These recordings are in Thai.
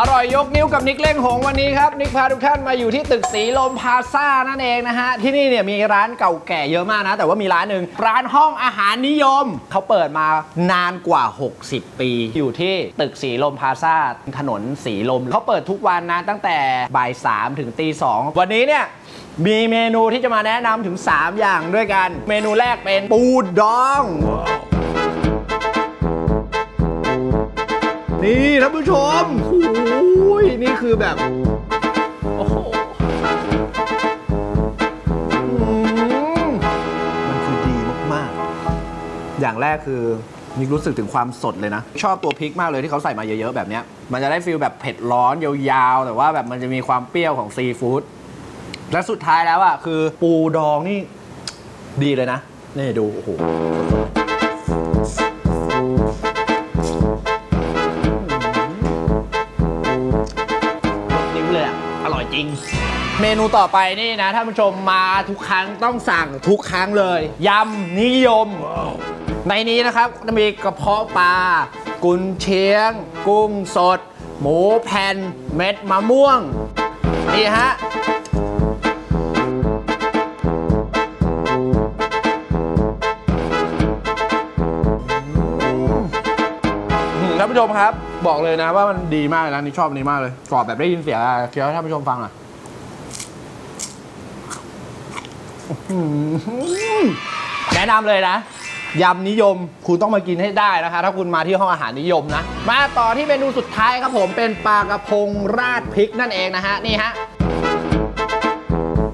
อร่อยยกนิ้วกับนิกเล่งหงวันนี้ครับนิกพาทุกท่านมาอยู่ที่ตึกสีลมพาซ่านั่นเองนะฮะที่นี่เนี่ยมีร้านเก่าแก่เยอะมากนะ แต่ว่ามีร้านหนึ่งร้านห้องอาหารนิยมเขาเปิดมานานกว่า 60 ปี อยู่ที่ตึกสีลมพาซ่าถนนสีลมเขาเปิดทุกวันนะตั้งแต่บ่าย3ถึงตี2วันนี้เนี่ยมีเมนูที่จะมาแนะนำถึง 3 อย่างด้วยกัน เมนูแรกเป็นปูดอง นี่ท่านผู้ชมโอ้ยนี่ คือแบบ โอ้โหมันคือดีมากๆ อย่างแรกคือนิกรู้สึกถึงความสดเลยนะ ชอบตัวพริกมากเลยที่เขาใส่มาเยอะๆ แบบเนี้ย มันจะได้ฟีลแบบเผ็ดร้อนยาวๆ แต่ว่าแบบมันจะมีความเปรี้ยวของซีฟู้ดและสุดท้ายแล้วอะคือปูดองนี่ดีเลยนะ นี่ดู โอ้โห ริง เมนูต่อไปนี่นะท่านผู้ชมมาทุกครั้งต้องสั่งทุกครั้งเลยยำนิยม ในนี้นะครับจะมีกระเพาะปลากุนเชียง กุ้งสด หมูแผ่น เม็ดมะม่วง นี่ฮะ ท่านผู้ชมครับ บอกเลยนะว่ามันดีมากเลยนะนี่ชอบอันนี้มากเลยกรอบแบบได้ยินเสียงอะเคี้ยวให้ท่านผู้ชมฟังอะแนะนำเลยนะยำนิยมคุณต้องมากินให้ได้นะคะ ถ้าคุณมาที่ห้องอาหารนิยมนะ มาต่อที่เมนูสุดท้ายครับผมเป็นปลากระพงราดพริกนั่นเองนะฮะนี่ฮะ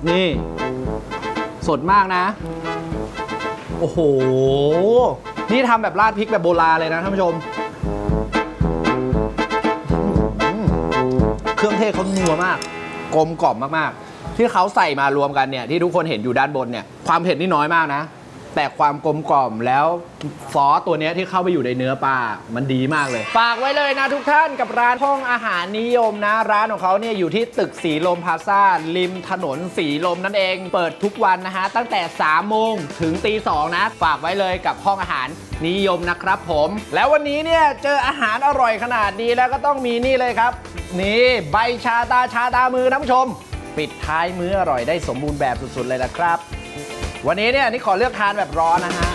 นี่ สดมากนะ โอ้โห นี่ทำแบบราดพริกแบบโบราณเลยนะท่านผู้ชม รื่องเทศเขานัวมาก กลมกล่อมมากๆ ที่เขาใส่มารวมกันเนี่ยที่ทุกคนเห็นอยู่ด้านบนเนี่ยความเผ็ดนี่น้อยมากนะ แต่ความกลมกล่อมแล้วซอสตัวเนี้ยที่เข้าไปอยู่ในเนื้อปลา มันดีมากเลย ฝากไว้เลยนะทุกท่านกับร้านห้องอาหารนิยมนะ ร้านของเขาเนี่ยอยู่ที่ตึกสีลมพลาซ่าริมถนนสีลมนั่นเอง เปิดทุกวันนะฮะตั้งแต่3โมงถึงตี2นะ ฝากไว้เลยกับห้องอาหารนิยมนะครับผม แล้ววันนี้เนี่ยเจออาหารอร่อยขนาดนี้แล้วก็ต้องมีนี่เลยครับ นี่ใบชาตาชาตามือท่านผู้ชม ปิดท้ายมื้ออร่อยได้สมบูรณ์แบบสุดๆเลยนะครับ วันนี้เนี่ยนี่ขอเลือกทานแบบร้อนนะฮะ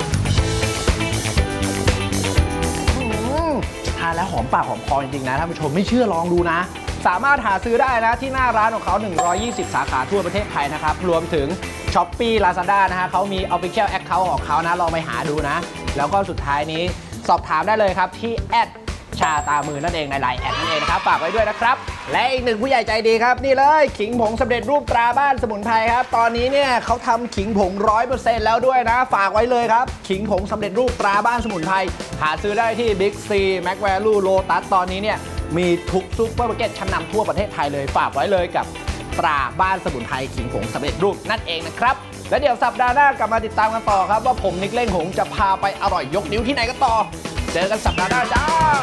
อืมทานแล้วหอมปากหอมคอจริงๆนะท่านผู้ชมไม่เชื่อลองดูนะ สามารถหาซื้อได้นะที่หน้าร้านของเขา 120 สาขาทั่วประเทศไทยนะครับ รวมถึง s h อ p e e Lazada นะฮะเขามี Official Account ของเขานะลองไปหาดูนะ แล้วก็สุดท้ายนี้สอบถามได้เลยครับที่แอด ชาตามือนั่นเองในไลน์แอดนั่นเองนะครับฝากไว้ด้วยนะครับ และอีกหนึ่งผู้ใหญ่ใจดีครับ นี่เลยขิงผงสำเร็จรูปตราบ้านสมุนไพรครับ ตอนนี้เนี่ยเขาทำขิงผงร้อยเปอร์เซ็นต์แล้วด้วยนะ ฝากไว้เลยครับ ขิงผงสำเร็จรูปตราบ้านสมุนไพรหาซื้อได้ที่ Big C Mac Value Lotus ตอนนี้เนี่ยมีทุกซุปเปอร์มาร์เก็ตชั้นนำทั่วประเทศไทยเลยฝากไว้เลยกับตราบ้านสมุนไพรขิงผงสำเร็จรูปนั่นเองนะครับ และเดี๋ยวสัปดาห์หน้ากลับมาติดตามกันต่อครับ ว่าผมนิกเล่งหงจะพาไปอร่อยยกนิ้วที่ไหนกันต่อ เจอกันสัปดาห์หน้าจ้า